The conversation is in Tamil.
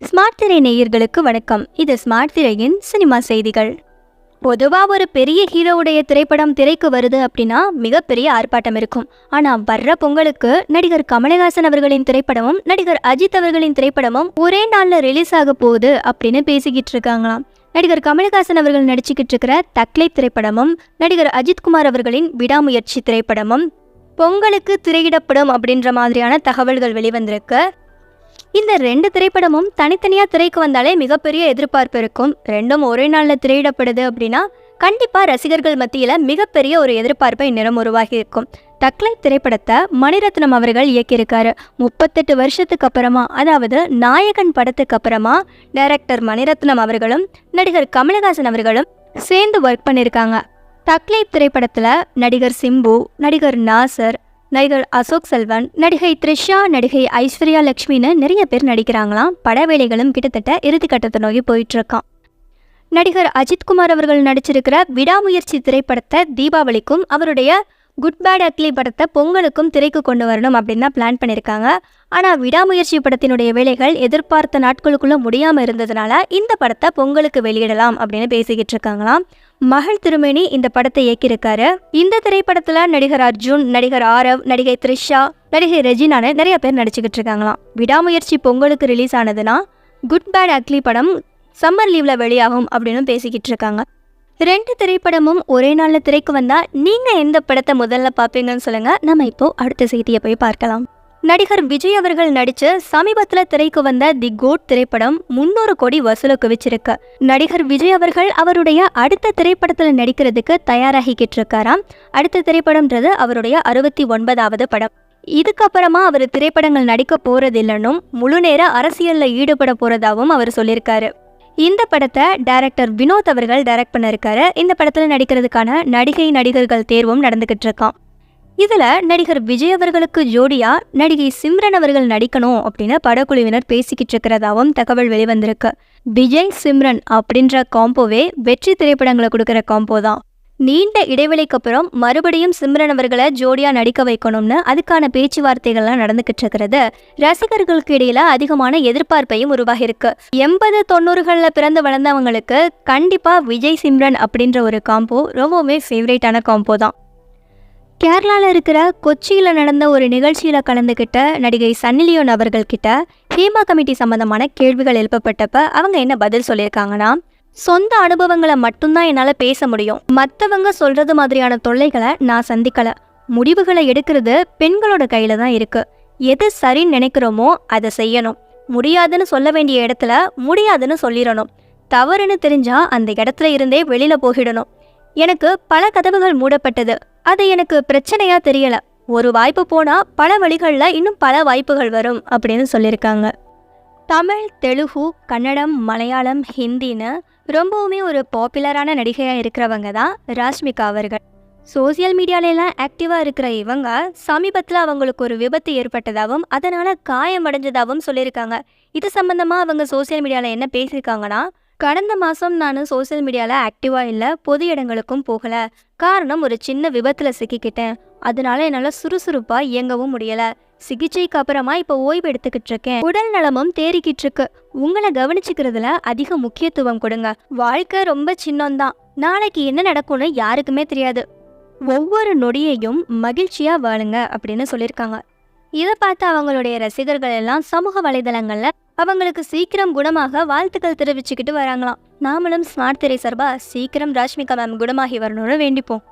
ஸ்மார்ட் திரை நேயர்களுக்கு வணக்கம். இது ஸ்மார்ட் திரையின் சினிமா செய்திகள். பொதுவாக ஒரு பெரிய ஹீரோவுடைய திரைப்படம் திரைக்கு வருது அப்படின்னா மிகப்பெரிய ஆர்ப்பாட்டம் இருக்கும். ஆனால் வர்ற பொங்கலுக்கு நடிகர் கமலஹாசன் அவர்களின் திரைப்படமும் நடிகர் அஜித் அவர்களின் திரைப்படமும் ஒரே நாளில் ரிலீஸ் ஆக போகுது அப்படின்னு பேசிக்கிட்டு இருக்காங்களாம். நடிகர் கமலஹாசன் அவர்கள் நடிச்சுக்கிட்டு இருக்கிற தக்லை திரைப்படமும் நடிகர் அஜித்குமார் அவர்களின் விடாமுயற்சி திரைப்படமும் பொங்கலுக்கு திரையிடப்படும் அப்படின்ற மாதிரியான தகவல்கள் வெளிவந்திருக்கு. இந்த ரெண்டு திரைப்படமும் தனித்தனியாக திரைக்கு வந்தாலே மிகப்பெரிய எதிர்பார்ப்பு இருக்கும். ரெண்டும் ஒரே நாளில் திரையிடப்படுது அப்படின்னா கண்டிப்பாக ரசிகர்கள் மத்தியில் மிகப்பெரிய ஒரு எதிர்பார்ப்பை நிறம் உருவாகி இருக்கும். தக்லை திரைப்படத்தை மணிரத்னம் அவர்கள் இயக்கியிருக்காரு. முப்பத்தெட்டு வருஷத்துக்கு அப்புறமா அதாவது நாயகன் படத்துக்கு அப்புறமா டைரக்டர் மணிரத்னம் அவர்களும் நடிகர் கமலஹாசன் அவர்களும் சேர்ந்து ஒர்க் பண்ணியிருக்காங்க. தக்லை திரைப்படத்தில் நடிகர் சிம்பு நடிகர் நாசர் நடிகர் அசோக் செல்வன் நடிகை த்ரிஷா நடிகை ஐஸ்வர்யா லக்ஷ்மின்னு நிறைய பேர் நடிக்கிறாங்களாம். பட வேலைகளும் கிட்டத்தட்ட இறுதிக்கட்டத்தை நோக்கி போயிட்டு இருக்கான் நடிகர் அஜித்குமார் அவர்கள் நடிச்சிருக்கிற விடாமுயற்சி திரைப்படத்தை தீபாவளிக்கும் அவருடைய குட் பேட் அக்லி படத்தை பொங்கலுக்கும் திரைக்கு கொண்டு வரணும் அப்படின்னு தான் பிளான் பண்ணியிருக்காங்க. ஆனால் விடாமுயற்சி படத்தினுடைய வேலைகள் எதிர்பார்த்த நாட்களுக்குள்ளே முடியாமல் இருந்ததுனால இந்த படத்தை பொங்கலுக்கு வெளியிடலாம் அப்படின்னு பேசிக்கிட்டு இருக்காங்களாம். மகள் திருமேனி இந்த படத்தை இயக்கியிருக்காரு. இந்த திரைப்படத்தில் நடிகர் அர்ஜுன் நடிகர் ஆரவ் நடிகை த்ரிஷா நடிகை ரெஜினான்னு நிறைய பேர் நடிச்சுக்கிட்டு இருக்காங்களாம். விடாமுயற்சி பொங்கலுக்கு ரிலீஸ் ஆனதுன்னா குட் பேட் அக்லி படம் சம்மர் லீவில் வெளியாகும் அப்படின்னு பேசிக்கிட்டு இருக்காங்க. ரெண்டு திரைப்படமும் ஒரே நாளில் திரைக்கு வந்தால் நீங்கள் எந்த படத்தை முதல்ல பார்ப்பீங்கன்னு சொல்லுங்கள் நம்ம இப்போ அடுத்த செய்தியை போய் பார்க்கலாம். நடிகர் விஜய் அவர்கள் நடித்து சமீபத்தில் திரைக்கு வந்த தி கோட் திரைப்படம் முன்னூறு கோடி வசூலை குவிச்சிருக்கு. நடிகர் விஜய் அவர்கள் அவருடைய அடுத்த திரைப்படத்தில் நடிக்கிறதுக்கு தயாராகிக்கிட்டு இருக்காராம் அடுத்த திரைப்படம்ன்றது அவருடைய அறுபத்தி ஒன்பதாவது படம். இதுக்கப்புறமா அவர் திரைப்படங்கள் நடிக்க போறதில்லைன்னும் முழு நேர அரசியலில் ஈடுபட போறதாகவும் அவர் சொல்லியிருக்காரு. இந்த படத்தை டைரக்டர் வினோத் அவர்கள் டைரக்ட் பண்ணிருக்காரு. இந்த படத்தில் நடிக்கிறதுக்கான நடிகை நடிகர்கள் தேர்வும் நடந்துகிட்டு இருக்கான் இதில் நடிகர் விஜய் அவர்களுக்கு ஜோடியாக நடிகை சிம்ரன் அவர்கள் நடிக்கணும் அப்படின்னு படக்குழுவினர் பேசிக்கிட்டு இருக்கிறதாவும் தகவல் வெளிவந்திருக்கு. விஜய் சிம்ரன் அப்படின்ற காம்போவே வெற்றி திரைப்படங்களை கொடுக்குற காம்போ தான். நீண்ட இடைவெளிக்கு அப்புறம் மறுபடியும் சிம்ரன் அவர்களை ஜோடியா நடிக்க வைக்கணும்னு அதுக்கான பேச்சுவார்த்தைகள்லாம் நடந்துகிட்டு இருக்கிறது ரசிகர்களுக்கு இடையில அதிகமான எதிர்பார்ப்பையும் உருவாகியிருக்கு. எண்பது தொண்ணூறுகளில் பிறந்து வளர்ந்தவங்களுக்கு கண்டிப்பா விஜய் சிம்ரன் அப்படின்ற ஒரு காம்போ ரொம்பவுமே ஃபேவரேட்டான காம்போ தான். கேரளாவில் இருக்கிற கொச்சியில் நடந்த ஒரு நிகழ்ச்சியில் கலந்துக்கிட்ட நடிகை சன்னிலியோன் அவர்கள்கிட்ட ஹேமா கமிட்டி சம்மந்தமான கேள்விகள் எழுப்பப்பட்டப்ப அவங்க என்ன பதில் சொல்லியிருக்காங்கன்னா சொந்த அனுபவங்களை மட்டும்தான் என்னால் பேச முடியும். மற்றவங்க சொல்றது மாதிரியான தொல்லைகளை நான் சந்திக்கல. முடிவுகளை எடுக்கிறது பெண்களோட கையில தான் இருக்கு. எது சரின்னு நினைக்கிறோமோ அதை செய்யணும். முடியாதுன்னு சொல்ல வேண்டிய இடத்துல முடியாதுன்னு சொல்லிடணும். தவறுன்னு தெரிஞ்சா அந்த இடத்துல இருந்தே வெளியில போகிடணும். எனக்கு பல கதவுகள் மூடப்பட்டது. அது எனக்கு பிரச்சனையா தெரியல. ஒரு வாய்ப்பு போனா பல வழிகளில் இன்னும் பல வாய்ப்புகள் வரும் அப்படின்னு சொல்லியிருக்காங்க. தமிழ் தெலுங்கு கன்னடம் மலையாளம் ஹிந்தின்னு ரொம்பவுமே ஒரு பாப்புலரான நடிகையாக இருக்கிறவங்க தான் ராஷ்மிகா அவர்கள். சோசியல் மீடியாலெல்லாம் ஆக்டிவாக இருக்கிற இவங்க சமீபத்தில் அவங்களுக்கு ஒரு விபத்து ஏற்பட்டதாகவும் அதனால் காயமடைஞ்சதாகவும் சொல்லியிருக்காங்க. இது சம்மந்தமாக அவங்க சோசியல் மீடியாவில் என்ன பேசியிருக்காங்கன்னா கடந்த மாதம் நான் சோசியல் மீடியாவில் ஆக்டிவாக இல்லை பொது இடங்களுக்கும் போகலை. காரணம் ஒரு சின்ன விபத்தில் சிக்கிக்கிட்டேன். அதனால என்னால் சுறுசுறுப்பாக இயங்கவும் முடியலை. சிகிச்சைக்கு அப்புறமா இப்போ ஓய்வு எடுத்துக்கிட்டு இருக்கேன். உடல் நலமும் தேறிக்கிட்டு இருக்கு. உங்களை கவனிச்சுக்கிறதுல அதிக முக்கியத்துவம் கொடுங்க. வாழ்க்கை ரொம்ப சின்னம்தான். நாளைக்கு என்ன நடக்கும்னு யாருக்குமே தெரியாது. ஒவ்வொரு நொடியையும் மகிழ்ச்சியா வாழுங்க அப்படின்னு சொல்லியிருக்காங்க. இதை பார்த்து அவங்களுடைய ரசிகர்கள் எல்லாம் சமூக வலைதளங்கள்ல அவங்களுக்கு சீக்கிரம் குணமாக வாழ்த்துக்கள் தெரிவிச்சுக்கிட்டு வராங்களாம். நாமளும் ஸ்மார்ட் திரை சார்பாக சீக்கிரம் ராஷ்மிகா மேம் குணமாகி வரணும்னு வேண்டிப்போம்.